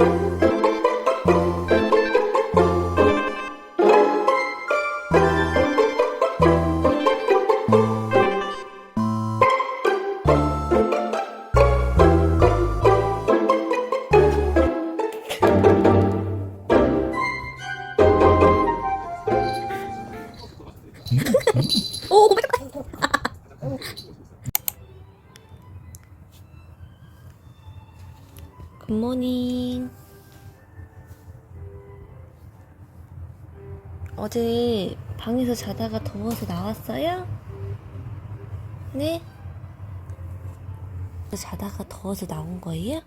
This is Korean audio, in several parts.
오, 네? 자다가 더워서 나온 거예요?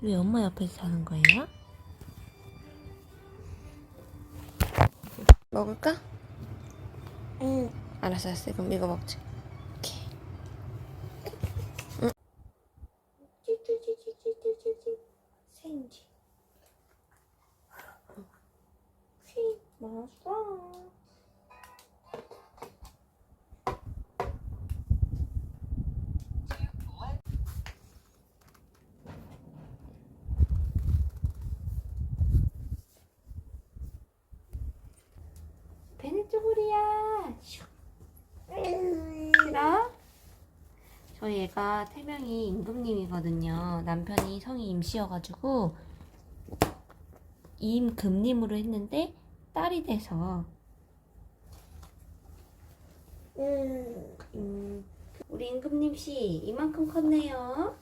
왜 엄마 옆에서 자는 거예요? 먹을까? 응. 알았어, 알았어. 그럼 이거 먹자. 이렇게. 응. 찌찌찌찌찌찌찌. 생지. 휘, 맛있어. 베네쪼고리야. 싫어? 저 얘가 태명이 임금님이거든요. 남편이 성이 임씨여가지고 임금님으로 했는데 딸이 돼서 음, 우리 임금님 씨 이만큼 컸네요.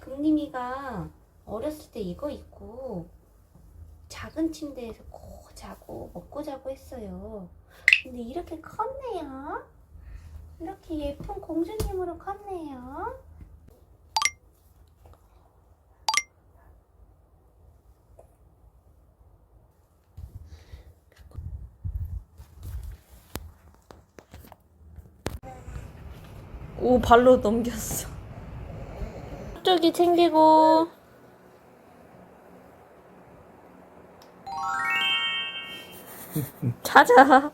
금님이가 어렸을 때 이거 입고 작은 침대에서 코 자고 먹고 자고 했어요. 근데 이렇게 컸네요. 이렇게 예쁜 공주님으로 컸네요. 오 발로 넘겼어. 쪽이 챙기고. 자자. 하하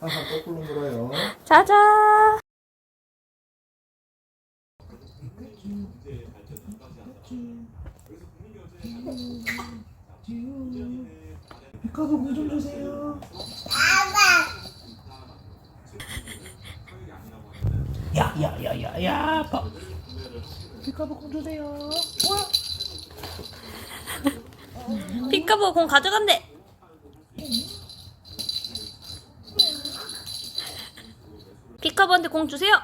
거꾸로 물어요. 자자. 피카소 물좀 주세요. 야야야야야. 피카소 공 주세요. 피카보 공 가져간대. 피카보한테 공 주세요.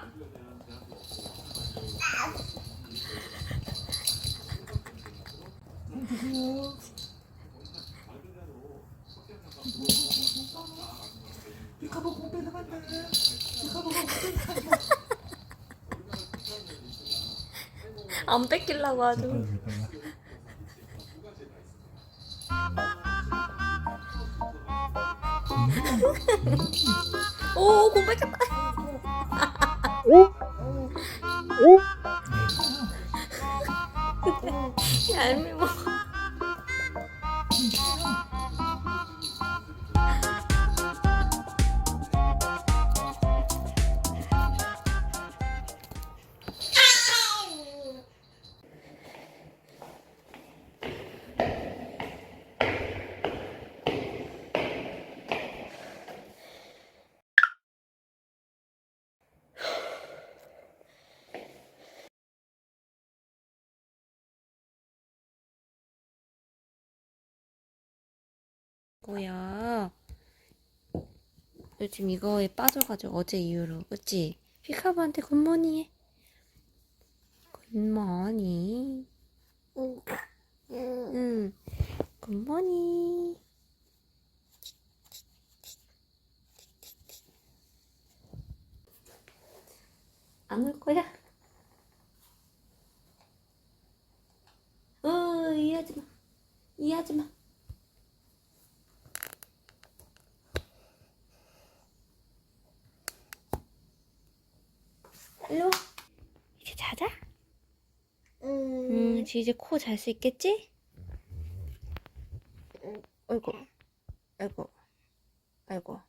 공 뺏어간다. 공 뺏어간다. 안 뺏기려고 아주. 오, 공 뺏겼다. 얄미워. 고요. 요즘 이거에 빠져가지고 어제 이후로 그치? 피카부한테 굿모닝 해. 굿모닝. 응. 굿모닝. 안 올 거야? 어, 이해하지 마. 이해하지 마. 일로 와. 이제 자자. 음, 지 이제 코 잘 수 있겠지? 아이고, 아이고, 아이고.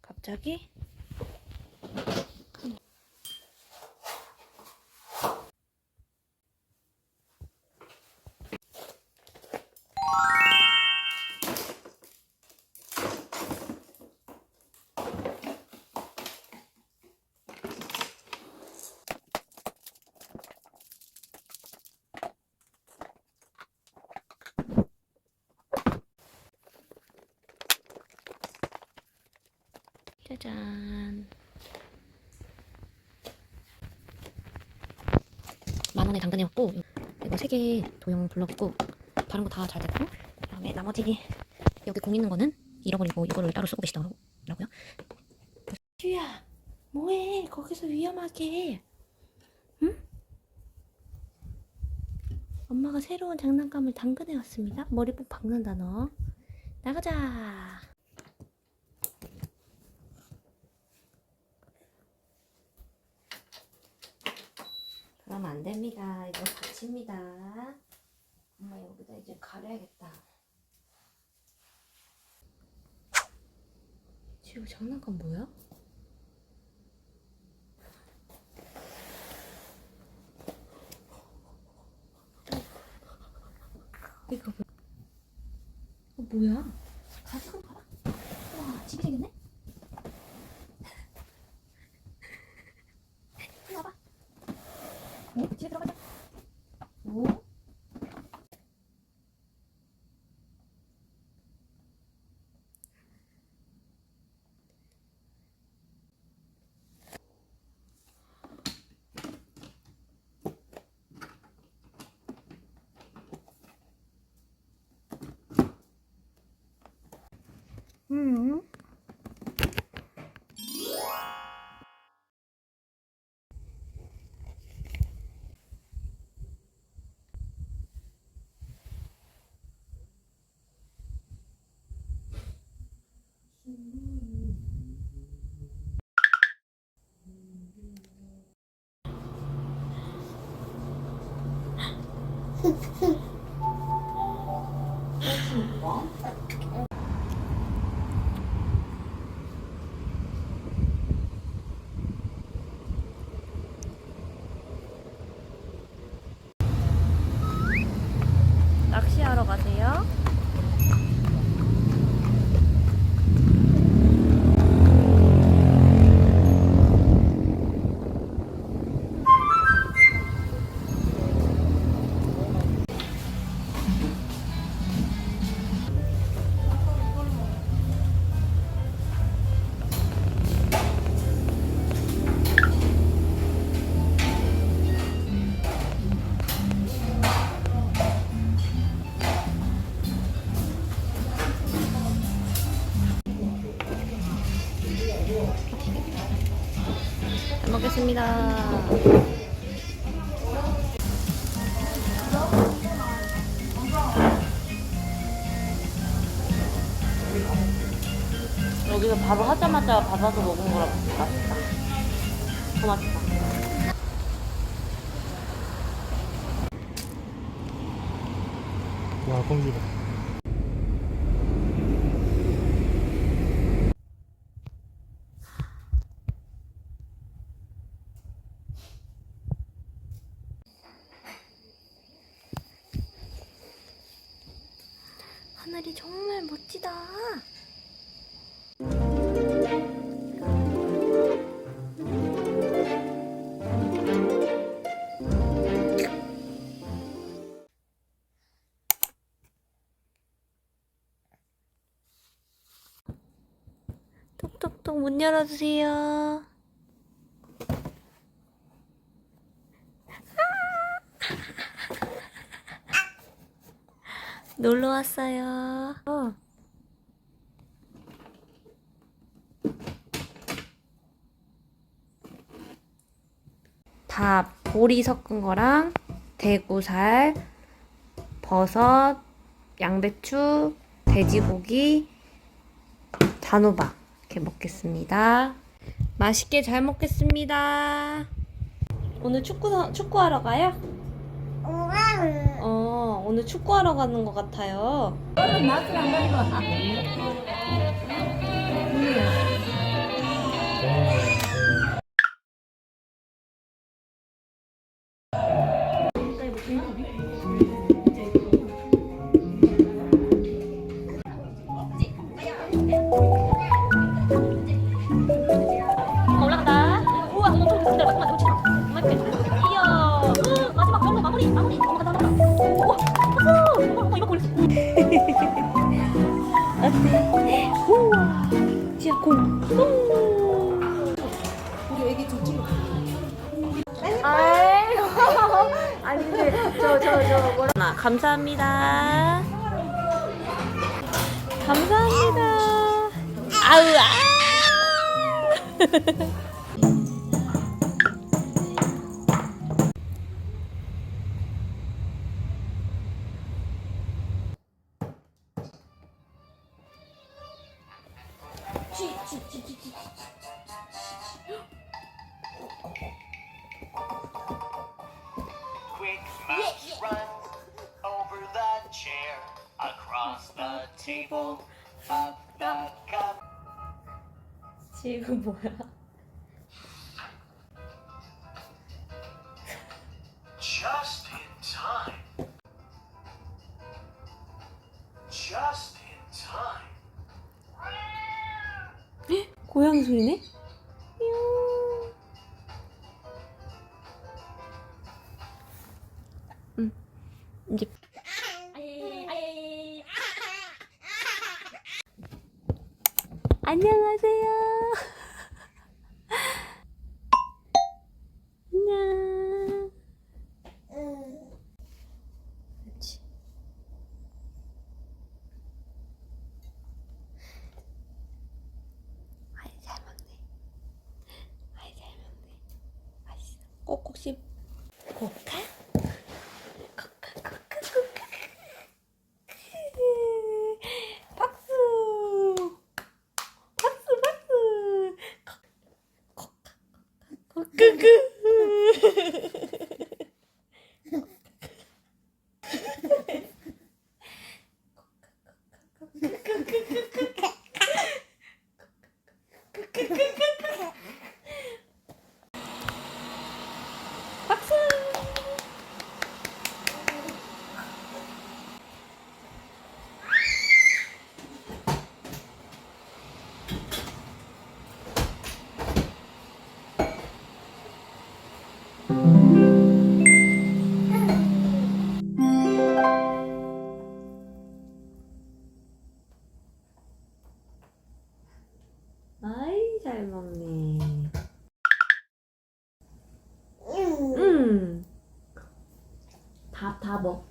갑자기? 짜잔. 만 원에 당근이었고 이거 세 개 도형 불렀고 다른 거 다 잘 됐고 그다음에 나머지 여기 공 있는 거는 잃어버리고 이거를 따로 쓰고 계시더라고요. 슈야 뭐해 거기서 위험하게 응? 엄마가 새로운 장난감을 당근해 왔습니다. 머리 꼭 박는다 너. 나가자. 그러면 안 됩니다. 이거 다칩니다. 엄마 여기다 이제 가려야겠다. 지우 장난감 뭐야? 이거 뭐? 어, 뭐야? 음. 잘 먹겠습니다. 여기서 바로 하자마자 받아서 먹은 거라 맛있다. 더 맛있다. 와 공기다 하늘이 정말 멋지다. 똑똑똑 문 열어주세요. 놀러 왔어요. 어. 밥, 보리 섞은 거랑 대구살, 버섯, 양배추, 돼지고기, 단호박 이렇게 먹겠습니다. 맛있게 잘 먹겠습니다. 오늘 축구 축구하러 가요? 어, 오늘 축구하러 가는 것 같아요. 엄마 아니 근데 저저저 뭐라 아, 감사합니다. 감사합니다. 아우 아. 뭐야? Just in time. Just in time. 고양이 소리네? 꼭꼭 씹. 고카?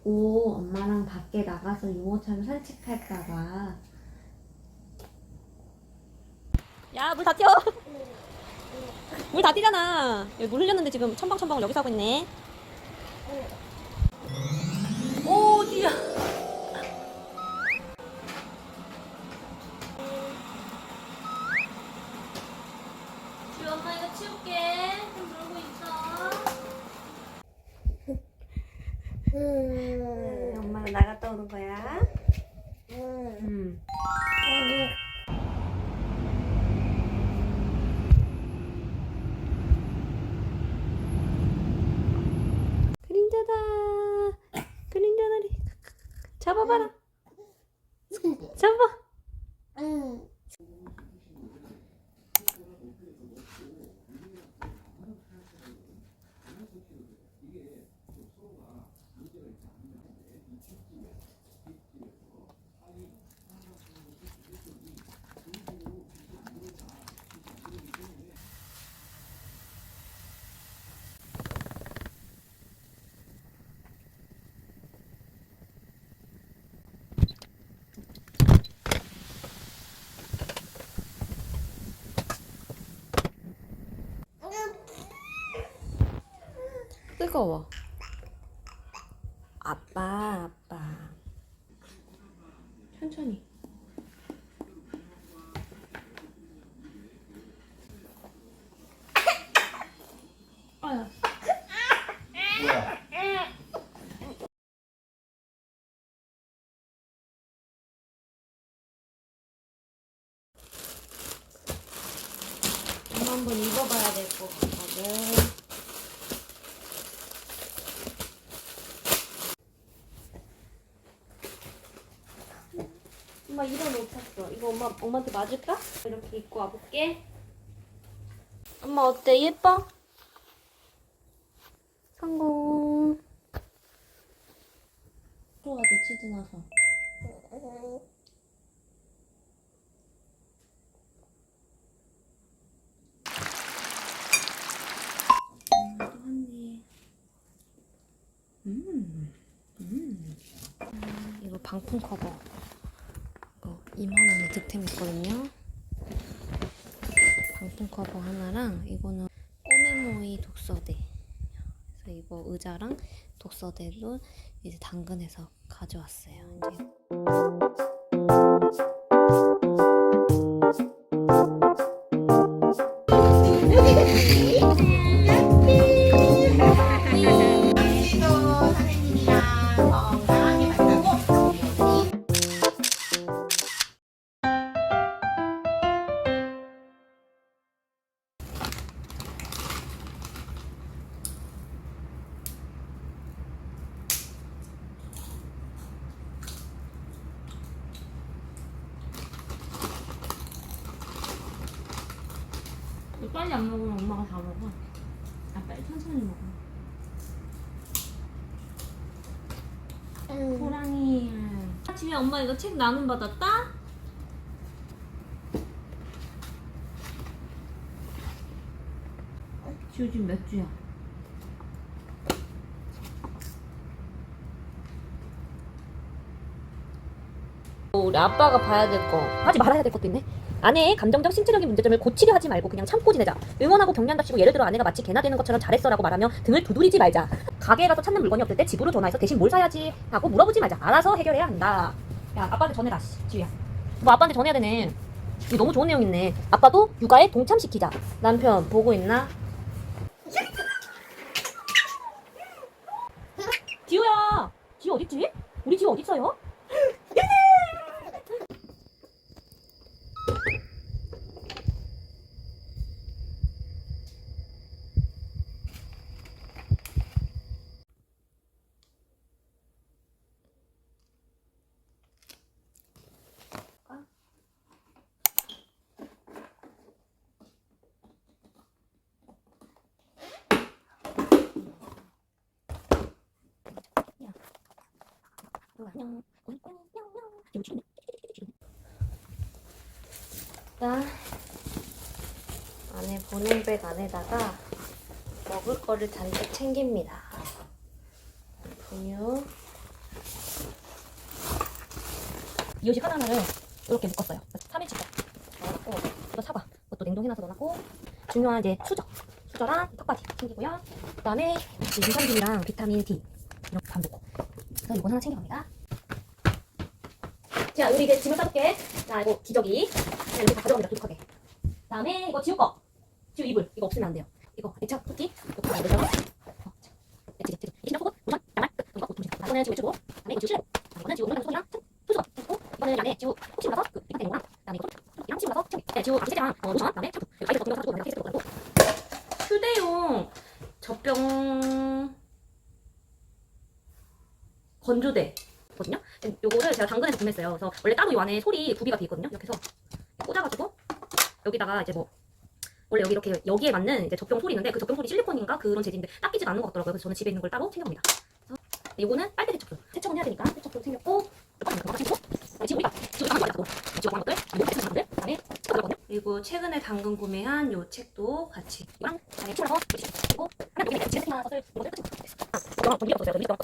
다 먹고 엄마랑 밖에 나가서 유모차로 산책할까봐. 야, 물 다 튀어. 물 다 튀잖아. 여기 물 흘렸는데 지금 첨벙첨벙을 여기서 하고 있네. 오, 뒤야. 지 엄마 이거 치울게. 좀 놀고 있어. 음, 엄마는 나갔다 오는 거야. 음. 그림자다. 그림자다리. 잡아봐라. 잡아. 뜨거워. 아빠, 아빠. 천천히. 아야. 뭐야? 엄마 한번 입어봐야 될 것 같거든. 엄마 이런 옷 샀어. 이거 엄마 엄마한테 맞을까? 이렇게 입고 와볼게. 엄마 어때? 예뻐? 성공. 들어가자 치즈 나서. 음, 또. 음. 음. 이거 방풍 커버. 이거 2만원에 득템 있거든요. 방풍 커버 하나랑 이거는 꼬메모이 독서대. 그래서 이거 의자랑 독서대도 이제 당근에서 가져왔어요. 이제 책 나눔 받았다? 지금 지금 몇 주야? 우리 아빠가 봐야 될 거. 하지 말아야 될 것도 있네. 아내의 감정적 신체적인 문제점을 고치려 하지 말고 그냥 참고 지내자. 응원하고 격려한답시고 예를 들어 아내가 마치 개나 되는 것처럼 잘했어라고 말하며 등을 두드리지 말자. 가게에 가서 찾는 물건이 없을 때 집으로 전화해서 대신 뭘 사야지 하고 물어보지 말자. 알아서 해결해야 한다. 야 아빠한테 전해라 씨, 지우야. 뭐 아빠한테 전해야 되네. 이거 너무 좋은 내용 있네. 아빠도 육아에 동참시키자. 남편 보고 있나? 지우야, 지우 어딨지? 우리 지우 어딨어요? 안녕. 일단 보냉백 안에다가 먹을 거를 잔뜩 챙깁니다. 분유. 이효식 하나를 이렇게 묶었어요. 3일치 거 넣어놨고 이거 사과. 이것도 냉동해놔서 넣어놨고 중요한 이제 수저. 수저랑 턱받이 챙기고요. 그 다음에 이제 유산균이랑 비타민 D 이렇게 다 넣고 그래서 이건 하나 챙겨갑니다. 자, 우리 이제 짐을 싸볼게. 자, 이거 기저귀. 자, 이렇게 다 가져갑니다. 두둑하게. 다음에 이거 지우 거. 지우 이불. 이거 없으면 안 돼요. 이거 애착 토끼. 이거 애착. 이 신경 끄고, 우선, 양말, 끝. 이거 옷 자, 이거는 지우 애착고. 다음에 이거 실내. 자, 이거는 지우 오른쪽 손이랑 투수건. 투수고. 이거는 안에 지우 혹시 몰라서 그 되는 거랑. 다음에 이거 토끼랑 지우 몰라서 챙겨. 네, 지우 세제랑 어, 로션. 다음에 샴푸. 이거 아이들 같은 거 사주고, 케이스 갖고. 휴대용 젖병 건조대. 거든요. 요거를 제가 당근에서 구매했어요. 그래서 원래 따로 이 안에 솔이 구비가 돼 있거든요. 이렇게 해서 꽂아가지고 여기다가 이제 뭐 원래 여기 이렇게 여기에 맞는 이제 솔이 있는데 그 젖병 솔이 실리콘인가 그런 재질인데 닦이지가 않는 것 같더라고요. 그래서 저는 집에 있는 걸 따로 챙겨갑니다. 그래서 요거는 빨대 세척도 세척은 해야 되니까 세척도 챙겼고 이거 챙기고 지금 우리가 지금 당근 맞았고 지금 것들 못 쓰는 사람들 그다음에 가져거든요. 그리고 최근에 당근 구매한 요 책도 같이 이랑 다음에 친구라서 그리고 하나 여기 제 책만 써서 이거 끝이 아, 없어요. 이거 제가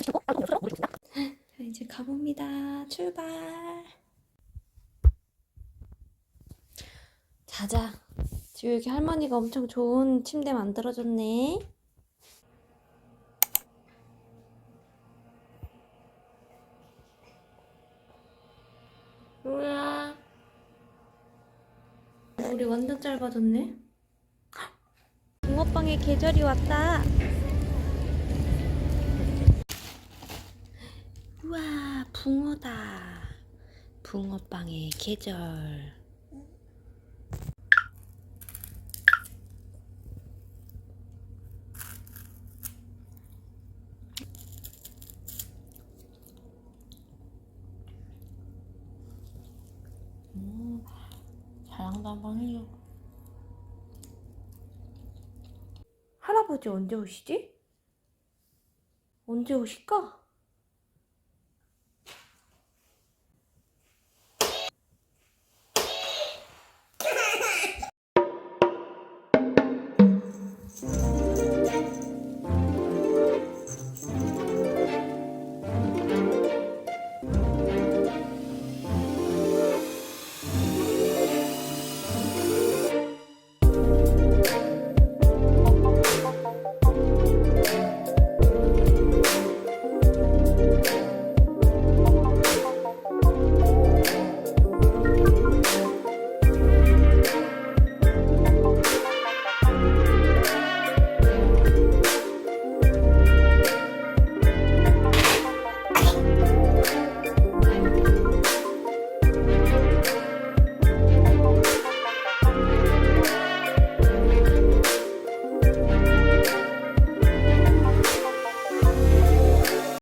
시키고 따로. 자, 이제 가봅니다. 출발. 자자. 지금 여기 할머니가 엄청 좋은 침대 만들어줬네. 뭐야? 우리 완전 짧아졌네. 붕어빵의 계절이 왔다. 우와, 붕어다. 붕어빵의 계절. 음, 자랑도 한번 해줘. 할아버지 언제 오시지? 언제 오실까?